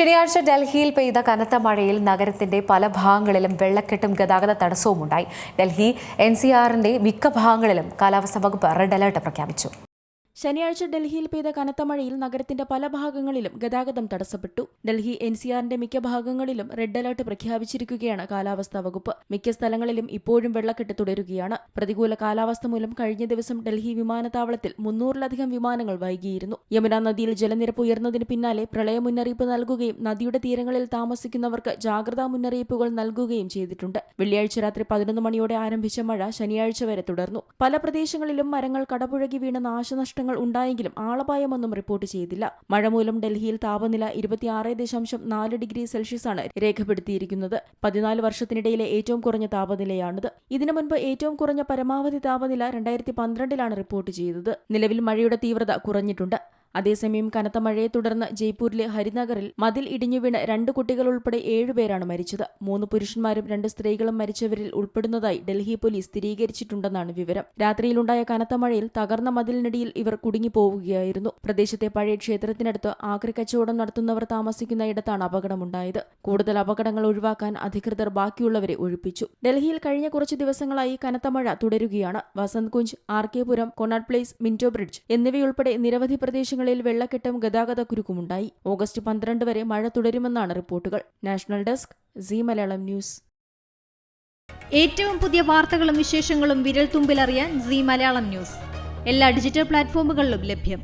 ശനിയാഴ്ച ഡൽഹിയിൽ പെയ്ത കനത്ത മഴയിൽ നഗരത്തിന്റെ പല ഭാഗങ്ങളിലും വെള്ളക്കെട്ടും ഗതാഗത തടസ്സവും ഉണ്ടായി ഡൽഹി എൻ സി ആറിന്റെ മിക്ക ഭാഗങ്ങളിലും കാലാവസ്ഥാ വകുപ്പ് റെഡ് അലർട്ട് പ്രഖ്യാപിച്ചു. ശനിയാഴ്ച ഡൽഹിയിൽ പെയ്ത കനത്ത മഴയിൽ നഗരത്തിന്റെ പല ഭാഗങ്ങളിലും ഗതാഗതം തടസ്സപ്പെട്ടു. ഡൽഹി എൻസിആറിന്റെ മിക്ക ഭാഗങ്ങളിലും റെഡ് അലർട്ട് പ്രഖ്യാപിച്ചിരിക്കുകയാണ് കാലാവസ്ഥാ വകുപ്പ്. മിക്ക സ്ഥലങ്ങളിലും ഇപ്പോഴും വെള്ളക്കെട്ട് തുടരുകയാണ്. പ്രതികൂല കാലാവസ്ഥ മൂലം കഴിഞ്ഞ ദിവസം ഡൽഹി വിമാനത്താവളത്തിൽ മുന്നൂറിലധികം വിമാനങ്ങൾ വൈകിയിരുന്നു. യമുന നദിയിൽ ജലനിരപ്പ് ഉയർന്നതിന് പിന്നാലെ പ്രളയ മുന്നറിയിപ്പ് നൽകുകയും നദിയുടെ തീരങ്ങളിൽ താമസിക്കുന്നവർക്ക് ജാഗ്രതാ മുന്നറിയിപ്പുകൾ നൽകുകയും ചെയ്തിട്ടുണ്ട്. വെള്ളിയാഴ്ച രാത്രി പതിനൊന്ന് മണിയോടെ ആരംഭിച്ച മഴ ശനിയാഴ്ച വരെ തുടർന്നു. പല പ്രദേശങ്ങളിലും മരങ്ങൾ കടപുഴകി വീണ് നാശനഷ്ടങ്ങൾ ഉണ്ടായെങ്കിലും ആളപായമൊന്നും റിപ്പോർട്ട് ചെയ്തില്ല. മഴ മൂലം ഡൽഹിയിൽ താപനില ഇരുപത്തിയാറ് ദശാംശം നാല് ഡിഗ്രി സെൽഷ്യസാണ് രേഖപ്പെടുത്തിയിരിക്കുന്നത്. പതിനാല് വർഷത്തിനിടയിലെ ഏറ്റവും കുറഞ്ഞ താപനിലയാണിത്. ഇതിനു മുൻപ് ഏറ്റവും കുറഞ്ഞ പരമാവധി താപനില രണ്ടായിരത്തി പന്ത്രണ്ടിലാണ് റിപ്പോർട്ട് ചെയ്തത്. നിലവിൽ മഴയുടെ തീവ്രത കുറഞ്ഞിട്ടുണ്ട്. അതേസമയം കനത്ത മഴയെ തുടർന്ന് ജയ്പൂരിലെ ഹരിനഗറിൽ മതിൽ ഇടിഞ്ഞു വീണ് രണ്ട് കുട്ടികൾ ഉൾപ്പെടെ ഏഴുപേരാണ് മരിച്ചത്. മൂന്ന് പുരുഷന്മാരും രണ്ട് സ്ത്രീകളും മരിച്ചവരിൽ ഉൾപ്പെടുന്നതായി ഡൽഹി പോലീസ് സ്ഥിരീകരിച്ചിട്ടുണ്ടെന്നാണ് വിവരം. രാത്രിയിലുണ്ടായ കനത്ത മഴയിൽ തകർന്ന മതിലിനടിയിൽ ഇവർ കുടുങ്ങിപ്പോവുകയായിരുന്നു. പ്രദേശത്തെ പഴയ ക്ഷേത്രത്തിനടുത്ത് ആക്രി കച്ചവടം നടത്തുന്നവർ താമസിക്കുന്ന ഇടത്താണ് അപകടമുണ്ടായത്. കൂടുതൽ അപകടങ്ങൾ ഒഴിവാക്കാൻ അധികൃതർ ബാക്കിയുള്ളവരെ ഒഴിപ്പിച്ചു. ഡൽഹിയിൽ കഴിഞ്ഞ കുറച്ച് ദിവസങ്ങളായി കനത്ത മഴ തുടരുകയാണ്. Vasant Kunj R K Puram Connaught Place Minto Bridge എന്നിവയുൾപ്പെടെ നിരവധി പ്രദേശങ്ങളിൽ വെള്ളക്കെട്ടും ഗതാഗത കുരുക്കുമുണ്ടായി ഓഗസ്റ്റ് പന്ത്രണ്ട് വരെ മഴ തുടരുമെന്നാണ് റിപ്പോർട്ടുകൾ. National desk C Malayalam news. ഏറ്റവും പുതിയ വാർത്തകളും വിശേഷങ്ങളും വിരൽ തുമ്പിലറിയാൻ സി മലയാളം ന്യൂസ്. എല്ലാ ഡിജിറ്റൽ പ്ലാറ്റ്ഫോമുകളിലും ലഭ്യം.